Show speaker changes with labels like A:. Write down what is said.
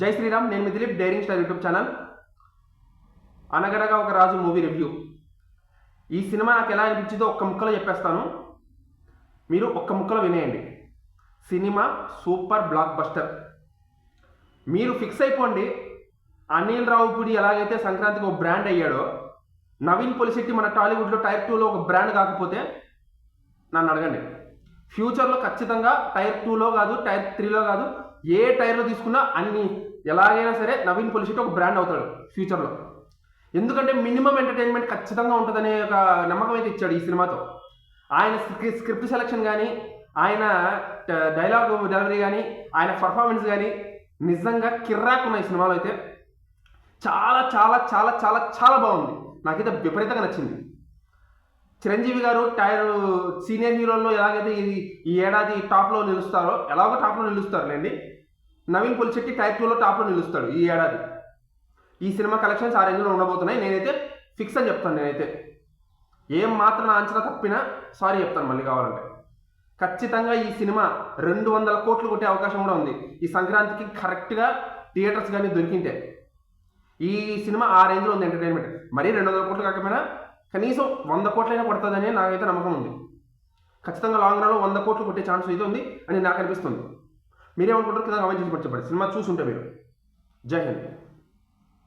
A: జై శ్రీరామ్ నేను మీ Dileep daring star YouTube channel. Anaganaga Oka Raju movie review. ఈ cinema నాకు ఎలా అనిపించిందో ఒక్క ముక్కలో చెప్పేస్తాను. మీరు ఒక్క ముక్కలో వినేయండి. Cinema super blockbuster. మీరు ఫిక్స్ అయిపోండి అనిల్ రావుపూడి ఎలాగైతే సంక్రాంతికి ఒక బ్రాండ్ అయ్యాడో నవీన్ పొలిశెట్టి మన టాలీవుడ్లో టైప్ టూలో ఒక బ్రాండ్ కాకపోతే నన్ను అడగండి. ఫ్యూచర్లో ఖచ్చితంగా టైర్ టూలో కాదు టైర్ త్రీలో కాదు ఏ టైర్లో తీసుకున్నా అన్ని ఎలాగైనా సరే నవీన్ పొలిషిట్ ఒక బ్రాండ్ అవుతాడు ఫ్యూచర్లో. ఎందుకంటే మినిమం ఎంటర్టైన్మెంట్ ఖచ్చితంగా ఉంటుందనే ఒక నమ్మకం అయితే ఇచ్చాడు ఈ సినిమాతో. ఆయన స్క్రిప్ట్ సెలక్షన్ కానీ ఆయన డైలాగ్ డెలివరీ కానీ ఆయన పర్ఫార్మెన్స్ కానీ నిజంగా కిర్రాక్ ఉన్నాయి సినిమాలో అయితే. చాలా చాలా చాలా చాలా చాలా బాగుంది. నాకైతే విపరీతంగా నచ్చింది. చిరంజీవి గారు టైర్ సీనియర్ హీరోల్లో ఎలాగైతే ఈ ఈ ఏడాది టాప్లో నిలుస్తారో ఎలాగో టాప్లో నిలుస్తారులేండి. నవీన్ పులిశెట్టి టైర్ టూలో టాప్లో నిలుస్తాడు ఈ ఏడాది. ఈ సినిమా కలెక్షన్స్ ఆ రేంజ్లో ఉండబోతున్నాయి. నేనైతే ఫిక్స్ అని చెప్తాను నేనైతే. ఏం మాత్రం నా అంచనా తప్పినా సారీ చెప్తాను మళ్ళీ కావాలంటే. ఖచ్చితంగా ఈ సినిమా రెండు వందల కోట్లు కొట్టే అవకాశం కూడా ఉంది. ఈ సంక్రాంతికి కరెక్ట్గా థియేటర్స్ కానీ దొరికింటే. ఈ సినిమా ఆ రేంజ్లో ఉంది ఎంటర్టైన్మెంట్. మరీ రెండు వందల కోట్లు కాకపోయినా కనీసం వంద కోట్లైనా పడుతుందని నాకైతే నమ్మకం ఉంది. ఖచ్చితంగా లాంగ్ రన్లో వంద కోట్లు కొట్టే ఛాన్స్ ఇది ఉంది అని నాకు అనిపిస్తుంది. మీరేమనుకుంటారు కింద కామెంట్ చేసి చెప్పండి. సినిమా చూసుంటే మీరు. జై హింద్.